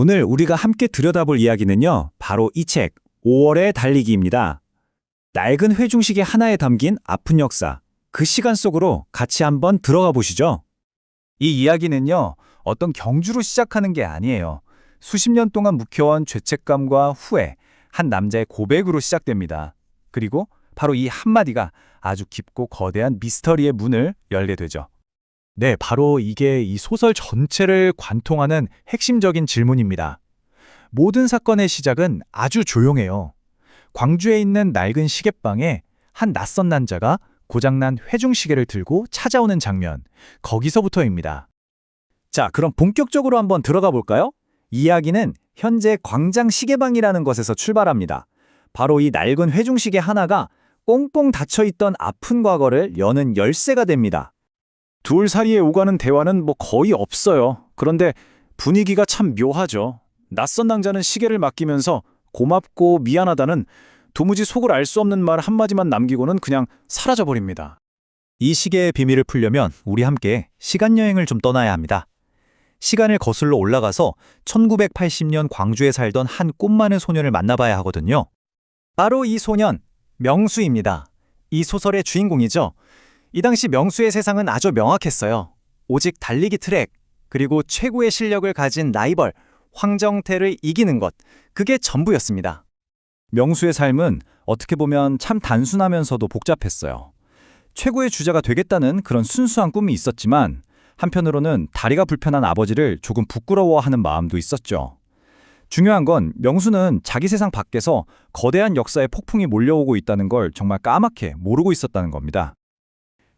오늘 우리가 함께 들여다볼 이야기는요, 바로 이 책, 5월의 달리기입니다. 낡은 회중식의 하나에 담긴 아픈 역사, 그 시간 속으로 같이 한번 들어가 보시죠. 이 이야기는요, 어떤 경주로 시작하는 게 아니에요. 수십 년 동안 묵혀온 죄책감과 후회, 한 남자의 고백으로 시작됩니다. 그리고 바로 이 한마디가 아주 깊고 거대한 미스터리의 문을 열게 되죠. 네, 바로 이게 이 소설 전체를 관통하는 핵심적인 질문입니다. 모든 사건의 시작은 아주 조용해요. 광주에 있는 낡은 시계방에 한 낯선 남자가 고장난 회중시계를 들고 찾아오는 장면, 거기서부터입니다. 자, 그럼 본격적으로 한번 들어가 볼까요? 이야기는 현재 광장 시계방이라는 것에서 출발합니다. 바로 이 낡은 회중시계 하나가 꽁꽁 닫혀있던 아픈 과거를 여는 열쇠가 됩니다. 둘 사이에 오가는 대화는 뭐 거의 없어요. 그런데 분위기가 참 묘하죠. 낯선 낭자는 시계를 맡기면서 고맙고 미안하다는 도무지 속을 알 수 없는 말 한마디만 남기고는 그냥 사라져버립니다. 이 시계의 비밀을 풀려면 우리 함께 시간여행을 좀 떠나야 합니다. 시간을 거슬러 올라가서 1980년 광주에 살던 한꿈 많은 소년을 만나봐야 하거든요. 바로 이 소년, 명수입니다. 이 소설의 주인공이죠. 이 당시 명수의 세상은 아주 명확했어요. 오직 달리기 트랙, 그리고 최고의 실력을 가진 라이벌, 황정태를 이기는 것, 그게 전부였습니다. 명수의 삶은 어떻게 보면 참 단순하면서도 복잡했어요. 최고의 주자가 되겠다는 그런 순수한 꿈이 있었지만 한편으로는 다리가 불편한 아버지를 조금 부끄러워하는 마음도 있었죠. 중요한 건 명수는 자기 세상 밖에서 거대한 역사의 폭풍이 몰려오고 있다는 걸 정말 까맣게 모르고 있었다는 겁니다.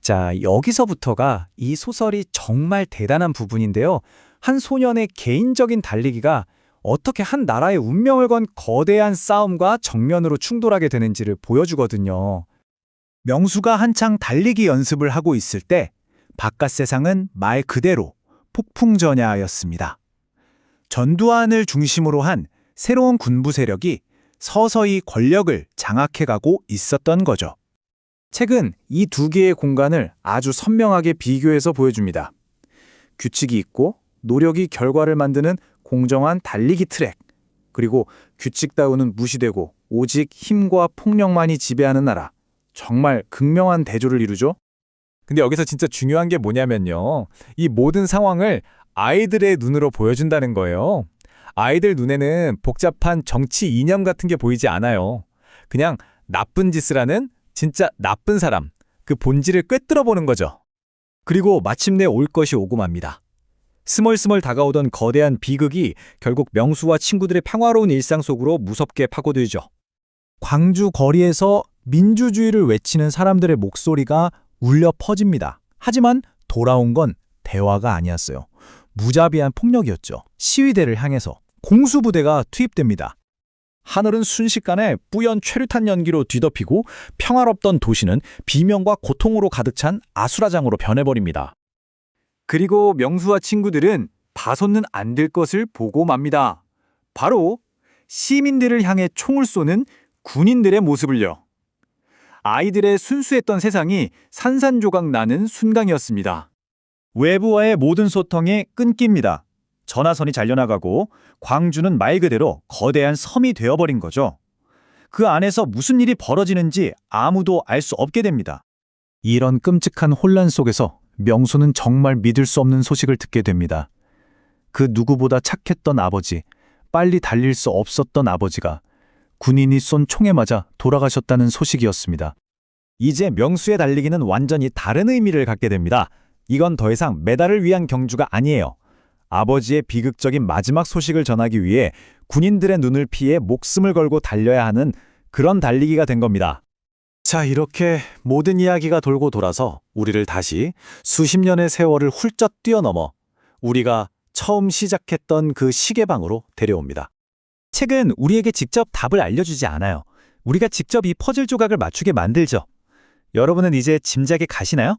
자, 여기서부터가 이 소설이 정말 대단한 부분인데요. 한 소년의 개인적인 달리기가 어떻게 한 나라의 운명을 건 거대한 싸움과 정면으로 충돌하게 되는지를 보여주거든요. 명수가 한창 달리기 연습을 하고 있을 때 바깥 세상은 말 그대로 폭풍전야였습니다. 전두환을 중심으로 한 새로운 군부 세력이 서서히 권력을 장악해가고 있었던 거죠. 책은 이 두 개의 공간을 아주 선명하게 비교해서 보여줍니다. 규칙이 있고 노력이 결과를 만드는 공정한 달리기 트랙, 그리고 규칙 따위는 무시되고 오직 힘과 폭력만이 지배하는 나라. 정말 극명한 대조를 이루죠. 근데 여기서 진짜 중요한 게 뭐냐면요. 이 모든 상황을 아이들의 눈으로 보여준다는 거예요. 아이들 눈에는 복잡한 정치 이념 같은 게 보이지 않아요. 그냥 나쁜 짓을 하는 진짜 나쁜 사람, 그 본질을 꿰뚫어 보는 거죠. 그리고 마침내 올 것이 오고 맙니다. 스멀스멀 다가오던 거대한 비극이 결국 명수와 친구들의 평화로운 일상 속으로 무섭게 파고들죠. 광주 거리에서 민주주의를 외치는 사람들의 목소리가 울려 퍼집니다. 하지만 돌아온 건 대화가 아니었어요. 무자비한 폭력이었죠. 시위대를 향해서 공수부대가 투입됩니다. 하늘은 순식간에 뿌연 최루탄 연기로 뒤덮이고 평화롭던 도시는 비명과 고통으로 가득 찬 아수라장으로 변해버립니다. 그리고 명수와 친구들은 봐서는 안 될 것을 보고 맙니다. 바로 시민들을 향해 총을 쏘는 군인들의 모습을요. 아이들의 순수했던 세상이 산산조각 나는 순간이었습니다. 외부와의 모든 소통이 끊깁니다. 전화선이 잘려나가고 광주는 말 그대로 거대한 섬이 되어버린 거죠. 그 안에서 무슨 일이 벌어지는지 아무도 알 수 없게 됩니다. 이런 끔찍한 혼란 속에서 명수는 정말 믿을 수 없는 소식을 듣게 됩니다. 그 누구보다 착했던 아버지, 빨리 달릴 수 없었던 아버지가 군인이 쏜 총에 맞아 돌아가셨다는 소식이었습니다. 이제 명수의 달리기는 완전히 다른 의미를 갖게 됩니다. 이건 더 이상 메달을 위한 경주가 아니에요. 아버지의 비극적인 마지막 소식을 전하기 위해 군인들의 눈을 피해 목숨을 걸고 달려야 하는 그런 달리기가 된 겁니다. 자, 이렇게 모든 이야기가 돌고 돌아서 우리를 다시 수십 년의 세월을 훌쩍 뛰어넘어 우리가 처음 시작했던 그 시계방으로 데려옵니다. 책은 우리에게 직접 답을 알려주지 않아요. 우리가 직접 이 퍼즐 조각을 맞추게 만들죠. 여러분은 이제 짐작에 가시나요?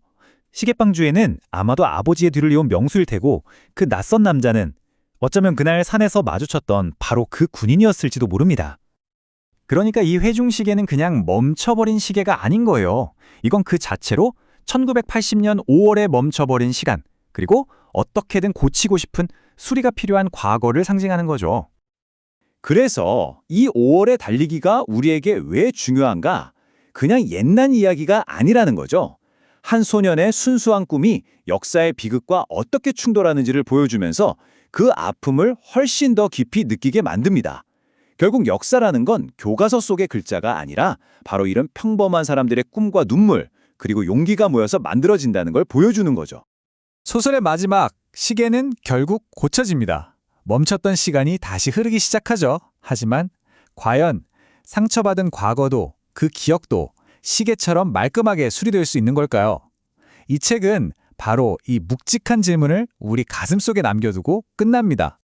시계방주에는 아마도 아버지의 뒤를 이은 명수일 테고 그 낯선 남자는 어쩌면 그날 산에서 마주쳤던 바로 그 군인이었을지도 모릅니다. 그러니까 이 회중시계는 그냥 멈춰버린 시계가 아닌 거예요. 이건 그 자체로 1980년 5월에 멈춰버린 시간, 그리고 어떻게든 고치고 싶은 수리가 필요한 과거를 상징하는 거죠. 그래서 이 5월의 달리기가 우리에게 왜 중요한가? 그냥 옛날 이야기가 아니라는 거죠. 한 소년의 순수한 꿈이 역사의 비극과 어떻게 충돌하는지를 보여주면서 그 아픔을 훨씬 더 깊이 느끼게 만듭니다. 결국 역사라는 건 교과서 속의 글자가 아니라 바로 이런 평범한 사람들의 꿈과 눈물, 그리고 용기가 모여서 만들어진다는 걸 보여주는 거죠. 소설의 마지막 시계는 결국 고쳐집니다. 멈췄던 시간이 다시 흐르기 시작하죠. 하지만 과연 상처받은 과거도 그 기억도 시계처럼 말끔하게 수리될 수 있는 걸까요? 이 책은 바로 이 묵직한 질문을 우리 가슴 속에 남겨두고 끝납니다.